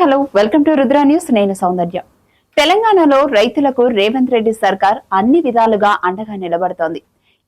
Hello welcome to Rudra news. నేను సౌందర్య. తెలంగాణలో రైతులకు రేవంత్ రెడ్డి సర్కార్ అన్ని విధాలుగా అండగా నిలబడుతోంది.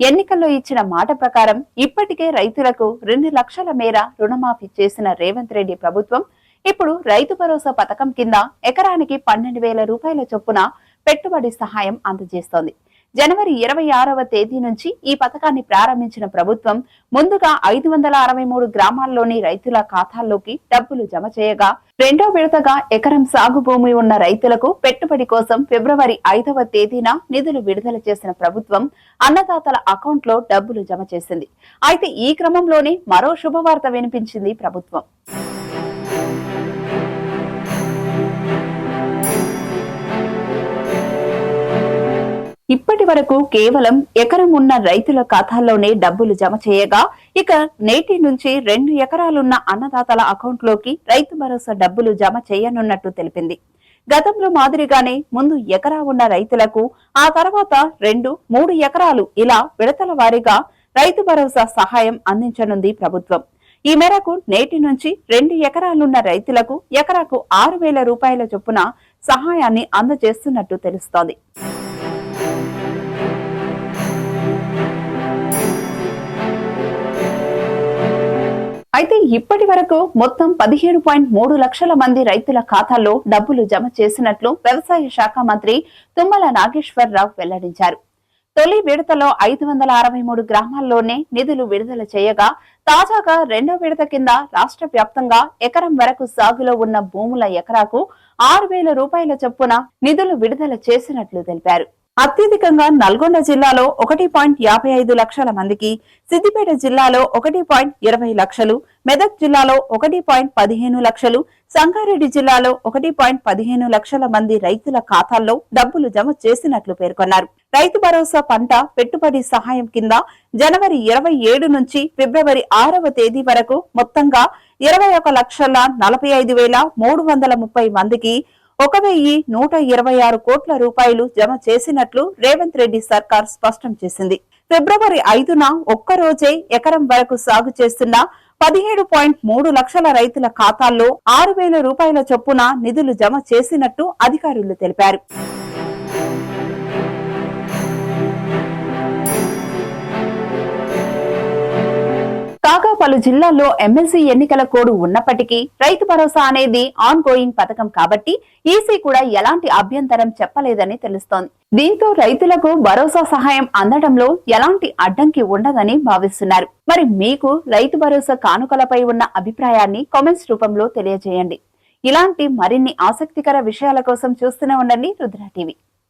ఎన్నికల్లో ఇచ్చిన మాట ప్రకారం ఇప్పటికే రైతులకు రెండు లక్షల మేర రుణమాఫీ చేసిన రేవంత్ రెడ్డి ప్రభుత్వం ఇప్పుడు రైతు భరోసా పథకం కింద ఎకరానికి పన్నెండు వేల రూపాయల చొప్పున పెట్టుబడి సహాయం అందజేస్తోంది. జనవరి ఇరవై ఆరవ తేదీ నుంచి ఈ పథకాన్ని ప్రారంభించిన ప్రభుత్వం ముందుగా ఐదు వందల అరవై మూడు గ్రామాల్లోని రైతుల ఖాతాల్లోకి డబ్బులు జమ చేయగా రెండో విడతగా ఎకరం సాగు భూమి ఉన్న రైతులకు పెట్టుబడి కోసం ఫిబ్రవరి ఐదవ తేదీన నిధులు విడుదల చేసిన ప్రభుత్వం అన్నదాతల అకౌంట్లో డబ్బులు జమ చేసింది. అయితే ఈ క్రమంలోనే మరో శుభవార్త వినిపించింది ప్రభుత్వం. వరకు కేవలం ఎకరం ఉన్న రైతుల ఖాతాల్లోనే డబ్బులు జమ చేయగా ఇక నేటి నుంచి రెండు ఎకరాలున్న అన్నదాతల అకౌంట్లోకి రైతు భరోసా డబ్బులు జమ చేయనున్నట్టు తెలిపింది. గతంలో మాదిరిగానే ముందు ఎకరా ఉన్న రైతులకు ఆ తర్వాత రెండు మూడు ఎకరాలు ఇలా విడతల వారీగా రైతు భరోసా సహాయం అందించనుంది ప్రభుత్వం. ఈ మేరకు నేటి నుంచి రెండు ఎకరాలున్న రైతులకు ఎకరాకు ఆరు వేల రూపాయల చొప్పున సహాయాన్ని అందజేస్తున్నట్టు తెలుస్తోంది. అయితే ఇప్పటి వరకు మొత్తం పదిహేడు పాయింట్ మూడు లక్షల మంది రైతుల ఖాతాల్లో డబ్బులు జమ చేసినట్లు వ్యవసాయ శాఖ మంత్రి తుమ్మల నాగేశ్వరరావు వెల్లడించారు. తొలి విడతలో ఐదు వందల అరవై మూడు గ్రామాల్లోనే నిధులు విడుదల చేయగా తాజాగా రెండో విడత కింద రాష్ట్ర వ్యాప్తంగా ఎకరం వరకు సాగులో ఉన్న భూముల ఎకరాకు ఆరు వేల రూపాయల చొప్పున నిధులు విడుదల చేసినట్లు తెలిపారు. అత్యధికంగా నల్గొండ జిల్లాలో ఒకటి పాయింట్ యాభై ఐదు లక్షల మందికి సిద్దిపేట జిల్లాలో ఒకటి పాయింట్ ఇరవై లక్షలు మెదక్ జిల్లాలో ఒకటి పాయింట్ పదిహేను లక్షలు సంగారెడ్డి జిల్లాలో ఒకటి పాయింట్ పదిహేను లక్షల మంది రైతుల ఖాతాల్లో డబ్బులు జమ చేసినట్లు పేర్కొన్నారు. రైతు భరోసా పంట పెట్టుబడి సహాయం కింద జనవరి ఇరవై ఏడు నుంచి ఫిబ్రవరి ఆరవ తేదీ వరకు మొత్తంగా ఇరవై ఒక లక్షల నలభై ఐదు వేల మూడు వందల ముప్పై మందికి ఒక వెయ్యి నూట ఇరవై ఆరు కోట్ల రూపాయలు జమ చేసినట్లు రేవంత్ రెడ్డి సర్కార్ స్పష్టం చేసింది. ఫిబ్రవరి ఐదున ఒక్కరోజే ఎకరం వరకు సాగు చేస్తున్న పదిహేడు పాయింట్ మూడు లక్షల రైతుల ఖాతాల్లో ఆరు వేల రూపాయల చొప్పున నిధులు జమ చేసినట్టు అధికారులు తెలిపారు. పలు జిల్లాల్లో ఎమ్మెల్సీ ఎన్నికల కోడ్ ఉన్నప్పటికీ రైతు భరోసా అనేది ఆన్ గోయింగ్ పథకం కాబట్టి ఈసీ కూడా ఎలాంటి అభ్యంతరం చెప్పలేదని తెలుస్తోంది. దీంతో రైతులకు భరోసా సహాయం అందడంలో ఎలాంటి అడ్డంకి ఉండదని భావిస్తున్నారు. మరి మీకు రైతు భరోసా కానుకలపై ఉన్న అభిప్రాయాన్ని కామెంట్స్ రూపంలో తెలియజేయండి. ఇలాంటి మరిన్ని ఆసక్తికర విషయాల కోసం చూస్తూనే ఉండండి రుద్ర టీవీ.